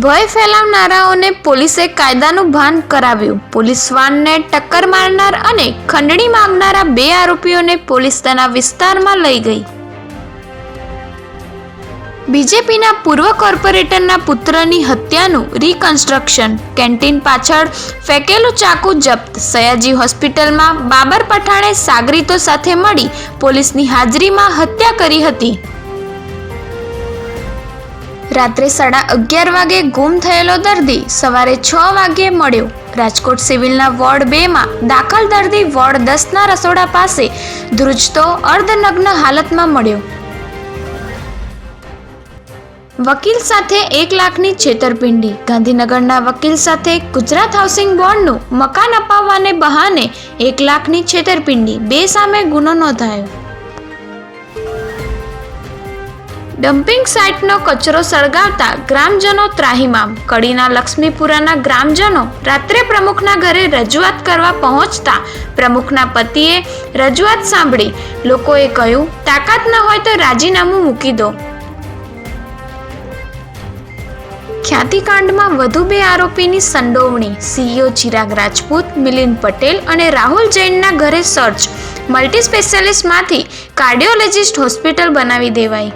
ભય ફેલાવનારાઓને પોલીસે કાયદાનું ભાન કરાવ્યું. પોલીસ વાનને ટક્કર મારનાર અને ખંડણી માંગનારા બે આરોપીઓને પોલીસ તેના વિસ્તારમાં લઈ ગઈ. બીજેપીના પૂર્વ કોર્પોરેટરના પુત્રની હત્યાનું રિકન્સ્ટ્રક્શન કેન્ટીન પાછળ ફેંકેલું ચાકુ જપ્ત. સયાજી હોસ્પિટલમાં બાબર પઠાણે સાગરીતો સાથે મળી પોલીસની હાજરીમાં હત્યા કરી હતી. રાત્રે સાડા અગિયાર વાગે ગુમ થયેલો દર્દી સવારે છ વાગ્યે મળ્યો. રાજકોટ સિવિલના વોર્ડ બેમાં દાખલ દર્દી વોર્ડ દસના રસોડા પાસે ધ્રુજતો અર્ધનગ્ન હાલતમાં મળ્યો. વકીલ સાથે એક લાખની છેતરપિંડી. ગાંધીનગરના વકીલ સાથે ગુજરાત હાઉસિંગ બોર્ડનું મકાન અપાવવાને બહાને એક લાખની છેતરપિંડી. બે સામે ગુનો નોંધાયો. ડમ્પિંગ સાઇટનો કચરો સળગાવતા ગ્રામજનો ત્રાહિમામ. કડીના લક્ષ્મીપુરાના ગ્રામજનો રાત્રે પ્રમુખના ઘરે રજૂઆત કરવા પહોંચતા પ્રમુખના પતિએ રજૂઆત સાંભળી. લોકોએ કહ્યું, તાકાત ન હોય તો રાજીનામું મૂકી દો. ખ્યાતિકાંડમાં વધુ બે આરોપીની સંડોવણી. સીઈઓ ચિરાગ રાજપૂત, મિલિંદ પટેલ અને રાહુલ જૈનના ઘરે સર્ચ. મલ્ટી સ્પેશિયાલિસ્ટમાંથી કાર્ડિયોલોજિસ્ટ હોસ્પિટલ બનાવી દેવાઈ.